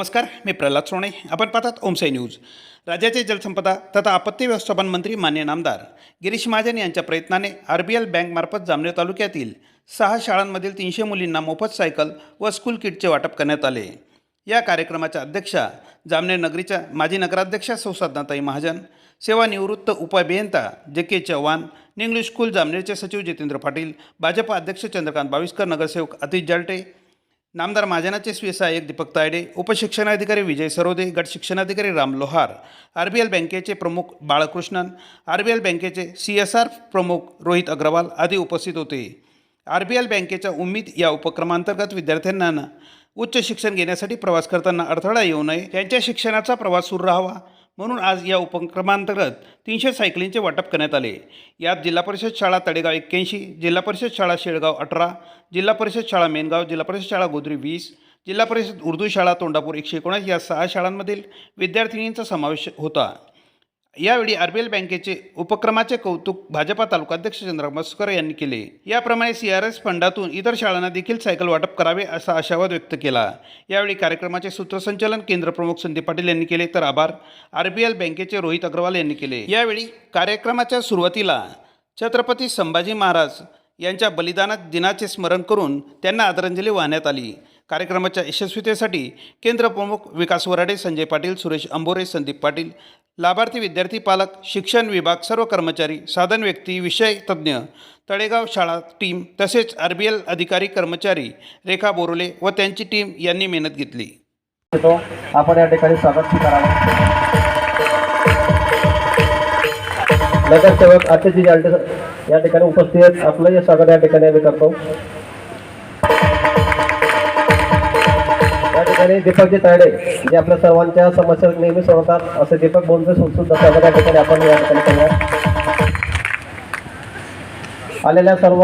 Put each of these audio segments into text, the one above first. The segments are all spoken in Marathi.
नमस्कार मी प्रल्हाद सोणे. आपण पाहतात ओमसाई न्यूज. राज्याचे जलसंपदा तथा आपत्ती व्यवस्थापन मंत्री मान्य नामदार गिरीश महाजन यांच्या प्रयत्नाने आर बी एल बँकमार्फत जामनेर तालुक्यातील सहा शाळांमधील तीनशे मुलींना मोफत सायकल व स्कूल किटचे वाटप करण्यात आले. या कार्यक्रमाच्या अध्यक्षा जामनेर नगरीच्या माजी नगराध्यक्षा सौसाधनाताई महाजन सेवानिवृत्त उपाभियंता जे के चव्हाण निंग्लिश स्कूल जामनेरचे सचिव जितेंद्र पाटील भाजपा अध्यक्ष चंद्रकांत बाविस्कर नगरसेवक अतिश जलटे नामदार महाजनाचे स्वी सहाय्यक दीपक तायडे उपशिक्षणाधिकारी विजय सरोदे गट शिक्षणाधिकारी Ram Lohar R B L बँकेचे प्रमुख बाळकृष्णन आर बी एल बँकेचे सी एस आर प्रमुख रोहित अग्रवाल आदी उपस्थित होते. आर बी एल बँकेच्या उम्मीद या उपक्रमांतर्गत विद्यार्थ्यांना उच्च शिक्षण घेण्यासाठी प्रवास करताना अडथळा येऊ नये त्यांच्या शिक्षणाचा प्रवास सुरू राहावा. म्हणून आज या उपक्रमांतर्गत तीनशे सायकलींचे वाटप करण्यात आले. यात जिल्हा परिषद शाळा तडेगाव एक्क्याऐंशी जिल्हा परिषद शाळा शेळगाव अठरा जिल्हा परिषद शाळा मेनगाव जिल्हा परिषद शाळा गोदरी वीस जिल्हा परिषद उर्दू शाळा तोंडापूर एकशे एकोणीस या सहा शाळांमधील विद्यार्थिनींचा समावेश होता. यावेळी आर बी एल बँकेचे उपक्रमाचे कौतुक भाजपा तालुकाध्यक्ष चंद्रकांत मस्कर यांनी केले. याप्रमाणे सी आर एस फंडातून इतर शाळांना देखील सायकल वाटप करावे असा आशावाद व्यक्त केला. यावेळी कार्यक्रमाचे सूत्रसंचालन केंद्र प्रमुख संदीप पाटील यांनी केले. तर आभार आर बी एल बँकेचे रोहित अग्रवाल यांनी केले. यावेळी कार्यक्रमाच्या सुरुवातीला छत्रपती संभाजी महाराज यांच्या बलिदान दिनाचे स्मरण करून त्यांना आदरांजली वाहण्यात आली. कार्यक्रमाच्या यशस्वीतेसाठी केंद्र प्रमुख विकास वराडे संजय पाटील सुरेश अंबोरे संदीप पाटील लाभार्थी विद्यार्थी पालक शिक्षण विभाग सर्व कर्मचारी साधन व्यक्ती विषय तज्ज्ञ तळेगाव शाळा टीम तसेच आर बी एल अधिकारी कर्मचारी रेखा बोरोले व त्यांची टीम यांनी मेहनत घेतली. आपण या ठिकाणी स्वागत नगरसेवक आतिथी जालटे या ठिकाणी उपस्थित आहेत. आपलंही स्वागत या ठिकाणी आम्ही करतो. ठिकाणी दीपकजी तायडे जे आपल्या सर्वांच्या समस्या नेहमी सोडवतात असे दीपक बोलते सुद्धा या ठिकाणी आपण या ठिकाणी आलेल्या सर्व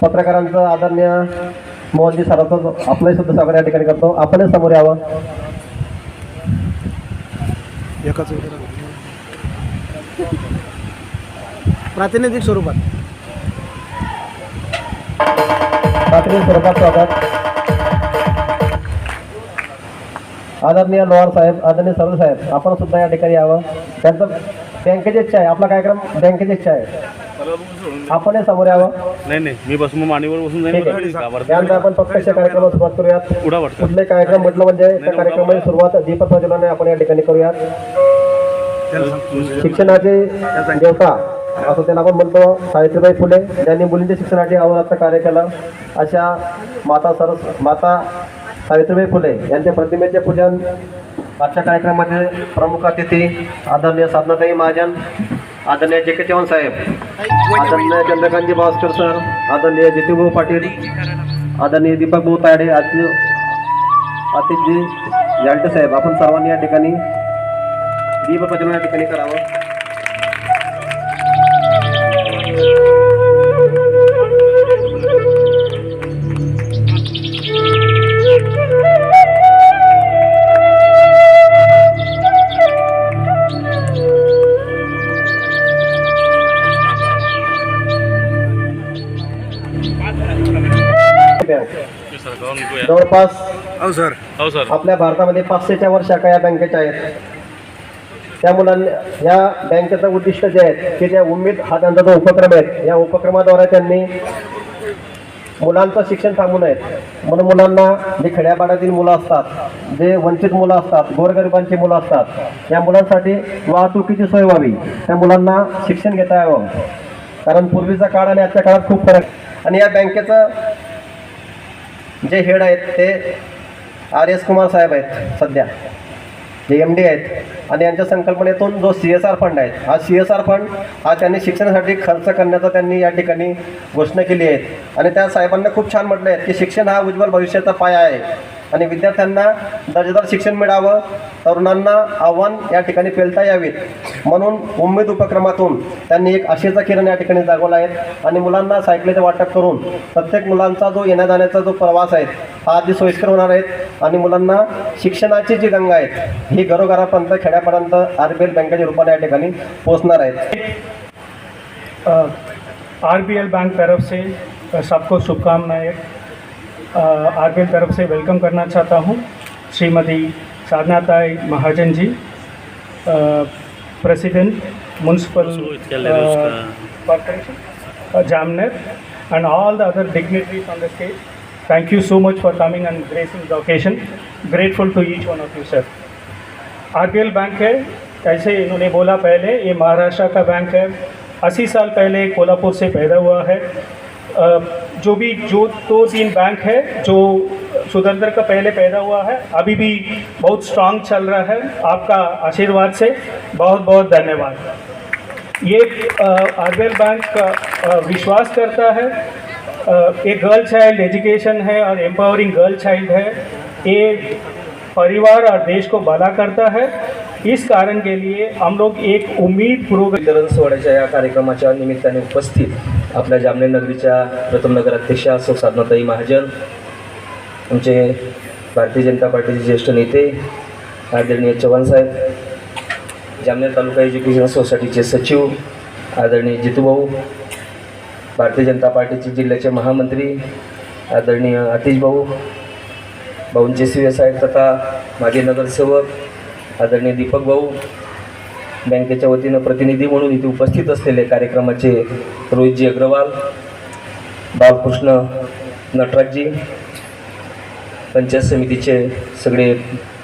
पत्रकारांचं आदरणीय मोहनजी सरांचं आपलंही सुद्धा स्वागत या ठिकाणी करतो. आपणच समोर यावं. प्रातिनिधिक स्वरूपात. प्राथमिक स्वरूपात स्वागत. आदरणीय लोहार साहेब आदरणीय सरळ साहेब आपण सुद्धा या ठिकाणी यावं. त्यांचं बँकेची इच्छा आहे आपला कार्यक्रम बँकेची इच्छा आहे. आपण समोर यावं. नाही नाही मी बसून मग मांडीवर बसून. त्यानंतर आपण प्रत्यक्ष कार्यक्रमाला सुरुवात करूयात. वाटतं कुठले कार्यक्रम म्हटलं म्हणजे त्या कार्यक्रमाची सुरुवात दीपक प्रज्वलनाने आपण या ठिकाणी करूयात. शिक्षणाचे देवता असं त्याला आपण म्हणतो सावित्रीबाई फुले. त्यांनी मुलींच्या शिक्षणासाठी अहोरात्र कार्य केलं अशा माता सरस माता सावित्रीबाई फुले यांच्या प्रतिमेचे पूजन आजच्या कार्यक्रमाचे प्रमुख अतिथी आदरणीय साधनाताई महाजन आदरणीय जे के चव्हाण साहेब आदरणीय चंद्रकांतजी भास्कर सर आदरणीय जितीभाऊ पाटील आदरणीय दीपक भाऊ तायडे आदरणीय आतिथजी जालटे साहेब आपण सर्वांनी या ठिकाणी दीप प्रज्वलन या ठिकाणी करावं. जवळपास हो सर. हो सर. आपल्या भारतामध्ये पाचशेच्या वर शाखा या बँकेच्या आहेत. त्या मुलांनी या बँकेचं उद्दिष्ट जे आहे की त्या उमेद हा त्यांचा जो उपक्रम आहे या उपक्रमाद्वारे त्यांनी मुलांचं शिक्षण थांबू नयेत म्हणून मुलांना जे खेड्यापाड्यातील मुलं असतात जे वंचित मुलं असतात गोरगरिबांची मुलं असतात या मुलांसाठी वाहतुकीची सोय व्हावी. त्या मुलांना शिक्षण घेता यावं. कारण पूर्वीचा काळ आणि आजच्या काळात खूप फरक आणि या बँकेचं जे हेड आहेत ते आर एस कुमार साहेब आहेत सध्या. जे एम डी आहेत. आणि यांच्या संकल्पनेतून जो सी एस आर फंड आहे हा सी एस आर फंड हा त्यांनी शिक्षणासाठी खर्च करण्याचा त्यांनी या ठिकाणी घोषणा केली आहे. आणि त्या साहेबांना खूप छान म्हटलं आहे की शिक्षण हा उज्ज्वल भविष्याचा पाया आहे. आणि विद्यार्थ्यांना दर्जेदार शिक्षण मिळावं. तरुणांना आव्हान या ठिकाणी पेलता यावे म्हणून उमेद उपक्रमातून त्यांनी एक आशेचा किरण या ठिकाणी जागवला आहे. आणि मुलांना सायकलीचं वाटप करून प्रत्येक मुलांचा जो येण्या जाण्याचा जो प्रवास आहे हा अगदी सोयीस्कर होणार आहेत आणि मुलांना शिक्षणाची जी गंगा आहे ही घरोघरापर्यंत खेड्यापर्यंत आर बी एल बँकेच्या रूपाने या ठिकाणी पोहोचणार आहेत आर बी एल बैंक तरफ से सबको शुभकामनाएं। आर बी एल तरफ से वेलकम करना चाहता हूँ श्रीमती Sadhanatai Mahajan ji president municipal corporation uh, Jamner and all the other dignitaries on the stage. Thank you so much for coming and gracing the occasion. Grateful to each one of you, sir. R bank है ऐसे इन्होंने बोला पहले ये महाराष्ट्र का बैंक है अस्सी साल पहले कोल्हापुर से पैदा हुआ है जो भी, जो दो तीन बैंक है, जो सुरेंद्र का पहले पैदा हुआ है, अभी भी बहुत स्ट्रांग चल रहा है। आपका आशीर्वाद से बहुत बहुत धन्यवाद। ये आर बैंक का विश्वास करता है। एक गर्ल चाइल्ड एजुकेशन है और एम्पावरिंग गर्ल चाइल्ड है। ये परिवार और देश को भला करता है। इस कारण के लिए हम लोग एक उम्मीद पूर्वक वितरण सोहळ्याच्या या कार्यक्रमाच्या निमित्ताने उपस्थित आपल्या जामनेर नगरीच्या प्रथम नगराध्यक्षा सौ साधनाताई महाजन आमचे भारतीय जनता पार्टीचे ज्येष्ठ नेते आदरणीय चव्हाण साहेब जामनेर तालुका एज्युकेशन सोसायटीचे सचिव आदरणीय जितूभाऊ भारतीय जनता पार्टीचे जिल्ह्याचे महामंत्री आदरणीय आतिश भाऊ भाऊंचे सी साहेब तथा माजी नगरसेवक आदरणीय दीपक भाऊ बँकेच्या वतीनं प्रतिनिधी म्हणून इथे उपस्थित असलेले कार्यक्रमाचे रोहितजी अग्रवाल बालकृष्ण नटराजजी पंचायत समितीचे सगळे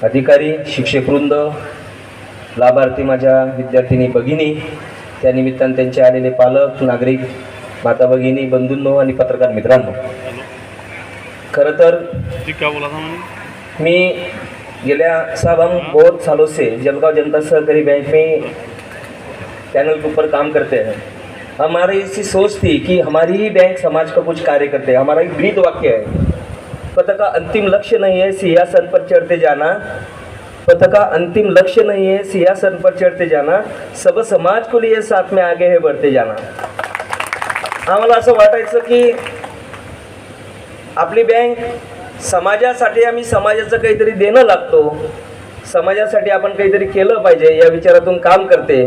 अधिकारी शिक्षकवृंद लाभार्थी माझ्या विद्यार्थिनी भगिनी त्यानिमित्तानं त्यांचे आलेले पालक नागरिक माता भगिनी बंधूंनो आणि पत्रकार मित्रांनो. खरं तर मी गेल्या साहब हम बहुत सालों से जलगांव जनता सहकारी बैंक में चैनल के ऊपर काम करते हैं। हमारी ऐसी सोच थी कि हमारी ही बैंक समाज का कुछ कार्य करते हैं। हमारा एक ब्रीद वाक्य है। पथ का अंतिम लक्ष्य नहीं है सिंहासन पर चढ़ते जाना। पथ का अंतिम लक्ष्य नहीं है सिंहासन पर चढ़ते जाना। सब समाज को लिए साथ में आगे है बढ़ते जाना। आम्हाला असं वाटायचं की आपली बँक समाजासाठी आम्ही समाजाचं काहीतरी देणं लागतो. समाजासाठी आपण काहीतरी केलं पाहिजे या विचारातून काम करते.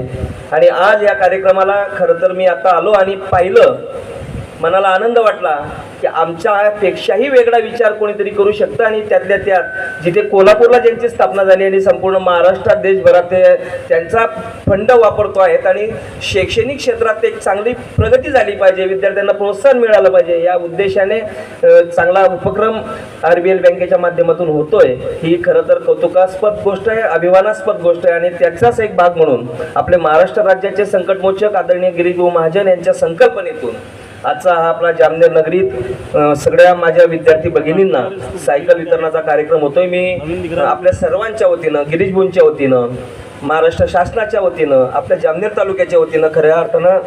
आणि आज या कार्यक्रमाला खरं तर मी आता आलो आणि पाहिलं मनाला आनंद वाटला की आमच्यापेक्षाही वेगळा विचार कोणीतरी करू शकतं आणि त्यातल्या त्यात जिथे कोल्हापूरला ज्यांची स्थापना झाली आणि संपूर्ण महाराष्ट्रात देशभरात ते त्यांचा फंड वापरतो आहेत आणि शैक्षणिक क्षेत्रात एक चांगली प्रगती झाली पाहिजे विद्यार्थ्यांना प्रोत्साहन मिळालं पाहिजे या उद्देशाने चांगला उपक्रम आर बी एल बँकेच्या माध्यमातून होतोय. ही खरं तर कौतुकास्पद गोष्ट आहे अभिमानास्पद गोष्ट आहे आणि त्याचाच एक भाग म्हणून आपले महाराष्ट्र राज्याचे संकटमोचक आदरणीय गिरीभाऊ महाजन यांच्या संकल्पनेतून आजचा हा आपला जामनेर नगरीत सगळ्या माझ्या विद्यार्थी भगिनींना सायकल वितरणाचा कार्यक्रम होतोय. मी आपल्या सर्वांच्या वतीनं गिरीशभूंच्या वतीनं महाराष्ट्र शासनाच्या वतीनं आपल्या जामनेर तालुक्याच्या वतीनं खऱ्या अर्थानं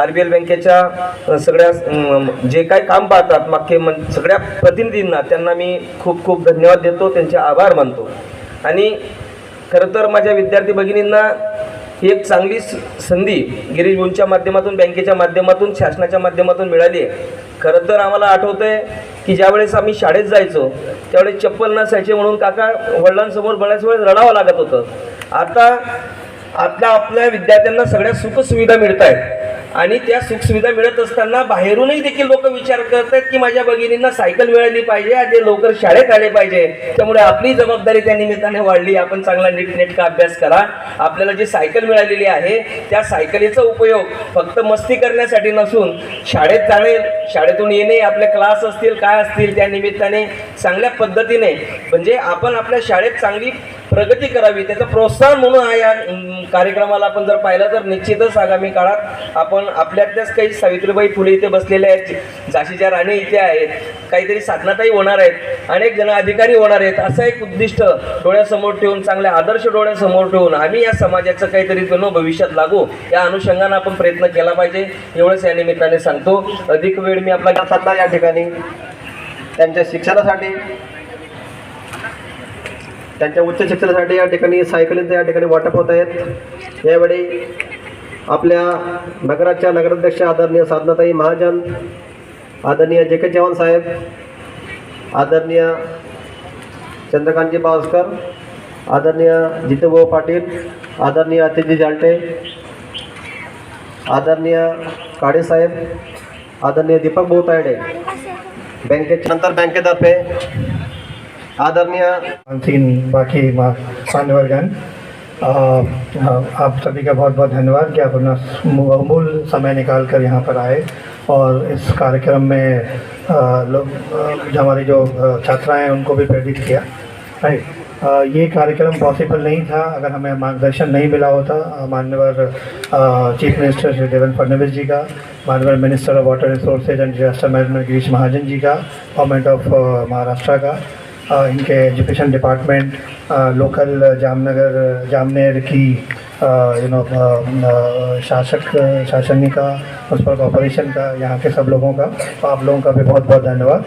आर बी एल बँकेच्या सगळ्या जे काय काम पाहतात मागचे मन सगळ्या प्रतिनिधींना त्यांना मी खूप खूप धन्यवाद देतो त्यांचे आभार मानतो. आणि खरं तर माझ्या विद्यार्थी भगिनींना ही एक चांगली स- संधी गिरीश भाऊंच्या माध्यमातून बँकेच्या माध्यमातून शासनाच्या माध्यमातून मिळाली आहे. खरं तर आम्हाला आठवतंय की ज्यावेळेस आम्ही शाळेत जायचो त्यावेळेस चप्पल नसायचे म्हणून काका वडिलांसमोर बऱ्याच वेळेस रडावं लागत होतं. आता आता आपल्या विद्यार्थ्यांना सगळ्या सुखसुविधा मिळत आहेत आणि त्या सुखसुविधा मिळत असताना बाहेरूनही देखील लोक विचार करतात की माझ्या भगिनींना सायकल मिळाली पाहिजे आणि ते लवकर शाळेत आले पाहिजे. त्यामुळे आपली जबाबदारी त्या निमित्ताने वाढली. आपण चांगला नीटनेटका अभ्यास करा. आपल्याला जी सायकल मिळालेली आहे त्या सायकलीचा उपयोग फक्त मस्ती करण्यासाठी नसून शाळेत जाणे शाळेतून येणे आपले क्लास असतील काय असतील त्या निमित्ताने चांगल्या पद्धतीने म्हणजे आपण आपल्या शाळेत चांगली प्रगती करावी त्याचं प्रोत्साहन म्हणून हा या कार्यक्रमाला आपण जर पाहिलं तर निश्चितच आगामी काळात आपण आपल्यातल्याच काही सावित्रीबाई फुले इथे बसलेल्या आहेत झाशीच्या राणी इथे आहेत काहीतरी साधनाताही होणार आहेत अनेक जण अधिकारी होणार आहेत असं एक उद्दिष्ट डोळ्यासमोर ठेवून चांगले आदर्श डोळ्यासमोर ठेवून आम्ही या समाजाचं काहीतरी जणू भविष्यात लागू या अनुषंगानं आपण प्रयत्न केला पाहिजे. एवढंच या निमित्ताने सांगतो. अधिक वेळ मी आपला साधला या ठिकाणी त्यांच्या शिक्षणासाठी त्यांच्या उच्च शिक्षणासाठी या ठिकाणी सायकलींचं या ठिकाणी वाटप होत आहेत. यावेळी आपल्या नगराच्या नगराध्यक्ष आदरणीय साधनाताई महाजन आदरणीय जे के चव्हाण साहेब आदरणीय चंद्रकांतजी पावसकर आदरणीय जितूभाऊ पाटील आदरणीय अतिथी जालटे आदरणीय काळेसाहेब आदरणीय दीपक भाऊ तायडे बँकेच्या नंतर बँकेतर्फे आदरणीय तीन बाकी हाँ, आप सभी का बहुत बहुत धन्यवाद कि आप अपना अमूल समय निकाल कर यहाँ पर आए। और इस कार्यक्रम में लोग हमारी जो छात्राएँ हैं, उनको भी प्रेरित किया। राइट? ये कार्यक्रम पॉसिबल नहीं था। अगर हमें मार्गदर्शन नहीं मिला होता माननीय चीफ मिनिस्टर श्री देवेंद्र फडनवीस जी का मान्यवर minister of water resources and disaster management Girish Mahajan ji का, गवर्नमेंट ऑफ़ महाराष्ट्र का इनके education department local Jamnagar, Jamner की यू नो शासक, शासनिका म्यूनसिपल कॉरपोरेशन का, यहाँ के सब लोगों का आप लोगों का भी बहुत बहुत धन्यवाद